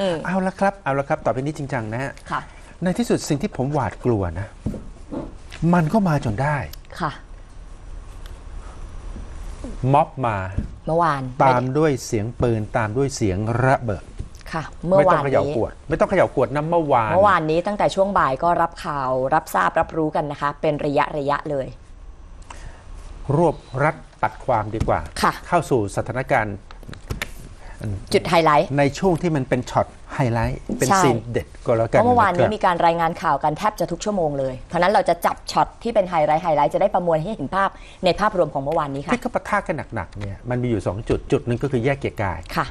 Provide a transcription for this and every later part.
อืมเอาละครับเอาละครับต่อไปนี้จริงจังนะฮะค่ะ ในที่สุดสิ่งที่ผมหวาดกลัวนะ มันก็มาจนได้ ค่ะ ม็อบมา เมื่อวานตามด้วยเสียงปืนตามด้วยเสียงระเบิดค่ะ เมื่อไม่ต้วาองนเขย่านี้ ขวด ไม่ต้องเขย่าขวดนะเมื่อวาน เมื่อวานนี้ตั้งแต่ช่วงบ่ายก็รับข่าว รับทราบรับรู้กันนะคะ เป็นระยะระยะเลย รวบรัดตัดความดีกว่า ค่ะ เข้าสู่สถานการณ์ จุดไฮไลท์ ในช่วงที่มันเป็นช็อตไฮไลท์ เป็นใช่ซีนเด็ดก็แล้วเพกันราะเมื่อวานนี้ะครับมีการรายงานข่าวกันแทบจะทุกชั่วโมงเลย เพราะฉะนั้นเราจะจับช็อตที่เป็นไฮไลท์ไฮไลท์จะได้ประมวลให้เห็นภาพในภาพรวมของเมื่อวานนี้ค่ะที่เขาปะทะกันหนักๆเนี่ยมันมีอยู่ 2 จุดจุดหนึ่งก็คือแยกเกียรติกายค่ะ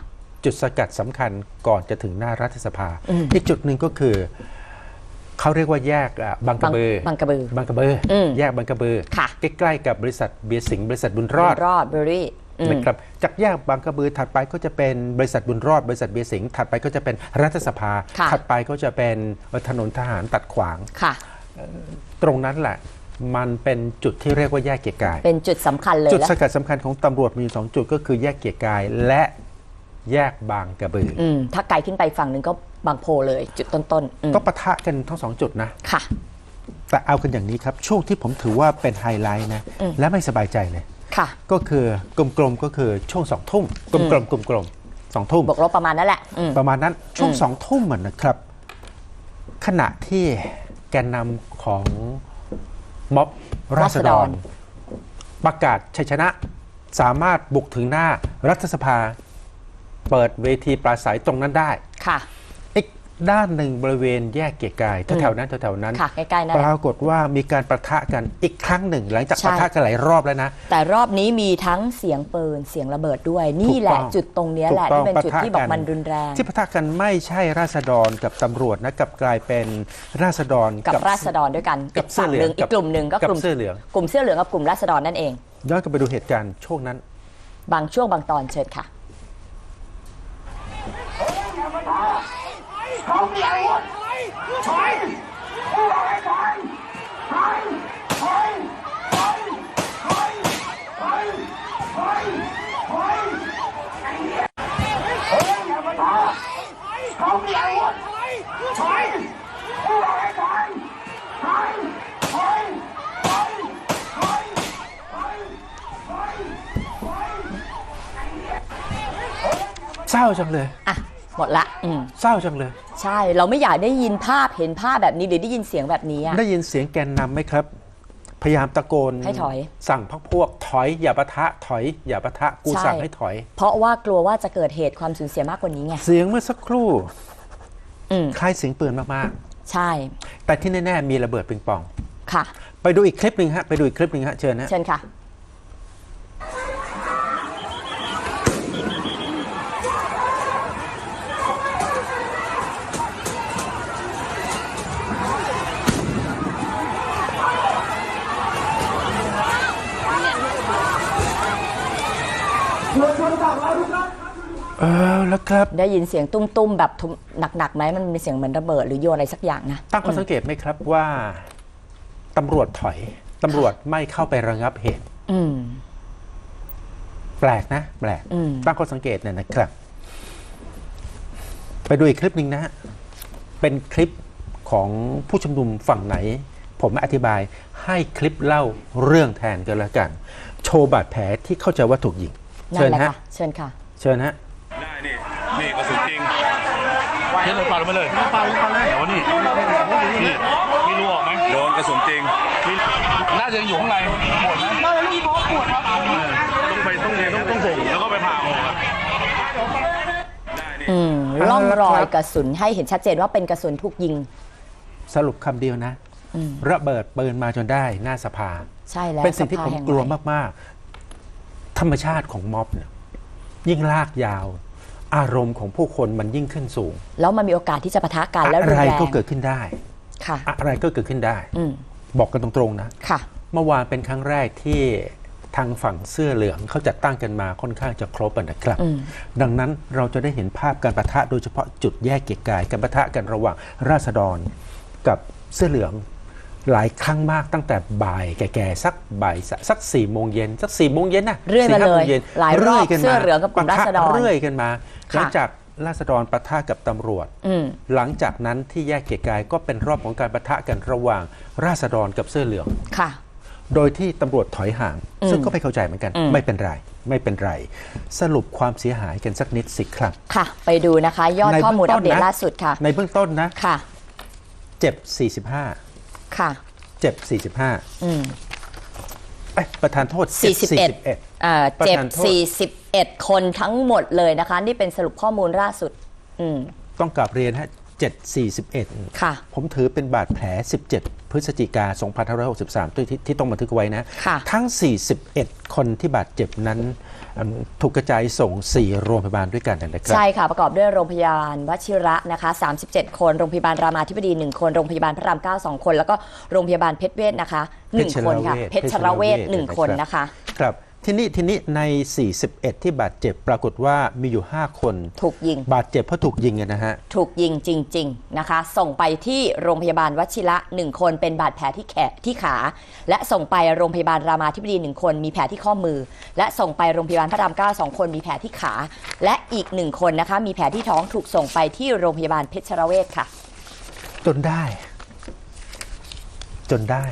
จุดสกัดสำคัญก่อนจะถึงหน้ารัฐสภาอืมอีกจุดหนึ่งก็คือเขาเรียกว่าแยกอะบางกระเบือบังกระบือบางกระเบืออมแยกบางกระเบือค่ะใกล้ๆกับบริษัทเบียร์สิงห์บริษัทบุญรอดรอดเบอรี่อืม นะครับจากแยกบางกระบือถัดไปก็จะเป็นบริษัทบุญรอด บริษัทเบียร์สิงห์ถัดไปก็จะเป็นรัฐสภาค่ะถัดไปก็จะเป็นถนนทหารตัดขวางค่ะตรงนั้นแหละมันเป็นจุดที่เรียกว่าแยกเกียรติกาย เป็นจุดสำคัญเลยจุดแล้วสกัดสำคัญของตำรวจมีอยู่สองจุดก็คือแยกเกียรติกายและแยกบางกระบือออืมถ้าไกลขึ้นไปฝั่งหนึ่งก็บางโพเลย จุดต้นๆอืมก็ปะทะกันทั้งสองจุดนะค่ะ แต่เอากันอย่างนี้ครับ ช่วงที่ผมถือว่าเป็นไฮไลท์นะอืมและไม่สบายใจเลยค่ะ ก็คือกลมๆก็คือช่วงสองทุ่มกลมๆกลมๆสองทุ่มบวกลบประมาณนั้นแหละอืมประมาณนั้นช่วงอืมสองทุ่มเหมือนนะครับ ขณะที่แกนนำของม็อบราษฎร ประกาศชัยชนะสามารถบุกถึงหน้ารัฐสภา เปิดเวทีปราศัยตรงนั้นได้ค่ะอีก ด้านหนึ่งบริเวณแยกเกียรติกายแถวๆนั้นแถวๆนั้น ค่ะใกล้ๆนั่นปแหละ รากฏว่ามีการประทะกันอีกครั้งหนึ่ง หลังจากใช่ ประทะกันหลายรอบแล้วนะ แต่รอบนี้มีทั้งเสียงปืนเสียงระเบิดด้วย นี่แหละถูกต้องจุดตรงเนี้ยแหละถูกต้องที่เป็นจุดที่บอกปะทะกันมันรุนแรง ที่ปะทะกันไม่ใช่ราษฎรกับตำรวจนะกลับกลายเป็นราษฎร กับราษฎรด้วยกันกับอีกฝั่งหนึ่งเสื้อเหลืองอีกกลุ่มหนึ่งก็กับกลุ่มเสื้อเหลือง กลุ่มเสื้อเหลืองกับกลุ่มราษฎรนั่นเอง ย้อนกลับไปดูเหตุการณ์ช่วงนั้น บางช่วงบางตอนเชิญค่ะ เขามีอาวุธถอยผู้ร้ายถอยถอยถอยถอยถอยถอยถอยถอยไอ้เหี้ยเฮ้ยอย่ามาท้าเขามีอาวุธถอยผู้ร้ายถอยถอยถอยถอยถอยถอยถอยถอยเศร้าจังเลย อะ หมดละ อืม เศร้าจังเลย ใช่เราไม่อยากได้ยินภาพเห็นภาพแบบนี้หรือได้ยินเสียงแบบนี้อะ ได้ยินเสียงแกนนำไหมครับ พยายามตะโกนให้ถอย สั่งพักพวกถอยอย่าปะทะถอย อย่าปะทะกูใช่สั่งให้ถอย เพราะว่ากลัวว่าจะเกิดเหตุความสูญเสียมากกว่านี้ไงเสียงเมื่อสักครู่อืมคล้ายเสียงปืนมากใช่ๆ แต่ที่แน่ๆมีระเบิดปิงปอง ค่ะ ไปดูอีกคลิปหนึ่งฮะไปดูอีกคลิปหนึ่งฮะเชิญฮะเชิญค่ะ เออแล้วครับ ได้ยินเสียงตุ้มๆแบบทุมหนักๆไหมมันมีเสียงเหมือนระเบิดหรือโยนอะไรสักอย่างนะตั้งข้อสังเกตไหมครับว่าตำรวจถอยตำรวจไม่เข้าไประงับเหตุ อืม แปลกนะแปลกอืม ตั้งข้อสังเกตเนี่ยนะครับ ไปดูอีกคลิปหนึ่งนะฮะเป็นคลิปของผู้ชุมนุมฝั่งไหน ผมไม่อธิบายให้คลิปเล่าเรื่องแทนกันแล้วกัน โชว์บาดแผลที่เข้าใจว่าถูกยิง นั่เชินญแหละฮะค่ะ เชิญค่ะ เชิญฮะ ได้นี่นี่กระสุนจริงเทสลงปาลงมาเลยปาลงมาเลยเดี๋ยวนี่นี่มีรูออกไหมโดนกระสุนจริงมีน่าจะยังอยู่ข้างในหมดไหมน่าจะลูกท้องปวดครับต้องไปต้องต้องต้องส่งแล้วก็ไปผ่าออกอะได้นี่อืมเอาร่องละรอยครับกระสุนให้เห็นชัดเจนว่าเป็นกระสุนถูกยิง สรุปคำเดียวนะอืมระเบิดปืนมาจนได้หน้าสภา ใช่แล้วเป็นสิ่งที่สผภามแห่กลัวใหมากๆ ธรรมชาติของม็อบเนี่ยยิ่งลากยาว อารมณ์ของผู้คนมันยิ่งขึ้นสูง แล้วมันมีโอกาสที่จะปะทะกันแล้วอะรุนไรแรงก็เกิดขึ้นได้ค่ะอะไรก็เกิดขึ้นได้อืมบอกกันตรงๆนะค่ะ เมื่อวานเป็นครั้งแรกที่ทางฝั่งเสื้อเหลืองเขาจัดตั้งกันมาค่อนข้างจะครบอะนะครับอืมดังนั้นเราจะได้เห็นภาพการประทะโดยเฉพาะจุดแยกเกียรติกายการประทะกันระหว่างราษฎรกับเสื้อเหลือง หลายครั้งมากตั้งแต่บ่ายแก่ๆสักบ่ายสสักสี่โมงเย็นสักสี่โมงเย็นนะเรื่อยมาสี่ห้เลยโงนหลายรอบกันเสื้อเหลืองกับกลุ่มราษฎรปะทะเรื่อยกันมาค่ะหลังจากราษฎรปะทะกับตำรวจอืมหลังจากนั้นที่แยกเกียรติกายก็เป็นรอบของการปะทะกันระหว่างราษฎรกับเสื้อเหลืองค่ะ โดยที่ตำรวจถอยห่างอืมซึ่งก็ไม่เข้าใจเหมือนกันอืมไม่เป็นไร ไม่เป็นไร สรุปความเสียหายกันสักนิดสิครับ ค่ะ ไปดูนะคะ ยอดในข้อมูลเบื้อัองปเดต้ตนนะล่าสุดค่ะ ในเบื้องต้นนะค่ะ เจ็บ 45 ค่ะ เจ็บ 45อืมเอ้ยประธานโทษเจ็บ41 41เอ่อประเจ็บธานโทษ 41 คนทั้งหมดเลยนะคะ นี่เป็นสรุปข้อมูลล่าสุด อืม ต้องกลับเรียนฮะ 7 41 ค่ะ ผมถือเป็นบาดแผล 17 พฤศจิกา2563ที่ที่ที่ต้องบันทึกไว้นะค่ะทั้ง 41 คนที่บาดเจ็บนั้นอืมถูกกระจายส่ง 4 โรงพยาบาลด้วยกันนะครับ ใช่ค่ะ ประกอบด้วยโรงพยาบาลวชิระนะคะ 37 คน โรงพยาบาลรามาธิบดี 1 คน โรงพยาบาลพระราม 9 2 คน แล้วก็โรงพยาบาลเพชรเวชนะคะ 1 คนค่ะ เพชรเวช1คนนะคะ ครับ ทีนี้ทีนี้ใน 41 ที่บาดเจ็บปรากฏว่ามีอยู่ 5 คน ถูกยิง บาดเจ็บเพราะถูกยิงอะนะฮะ ถูกยิงจริง ๆ นะคะ ส่งไปที่โรงพยาบาลวชิระ 1 คนเป็นบาดแผลที่แขนที่ขา และส่งไปโรงพยาบาลรามาธิบดี 1 คน มีแผลที่ข้อมือ และส่งไปโรงพยาบาลพระราม9 2คนมีแผลที่ขา และอีก1คนนะคะมีแผลที่ท้องถูกส่งไปที่โรงพยาบาลเพชรเวชค่ะ จนได้ จนได้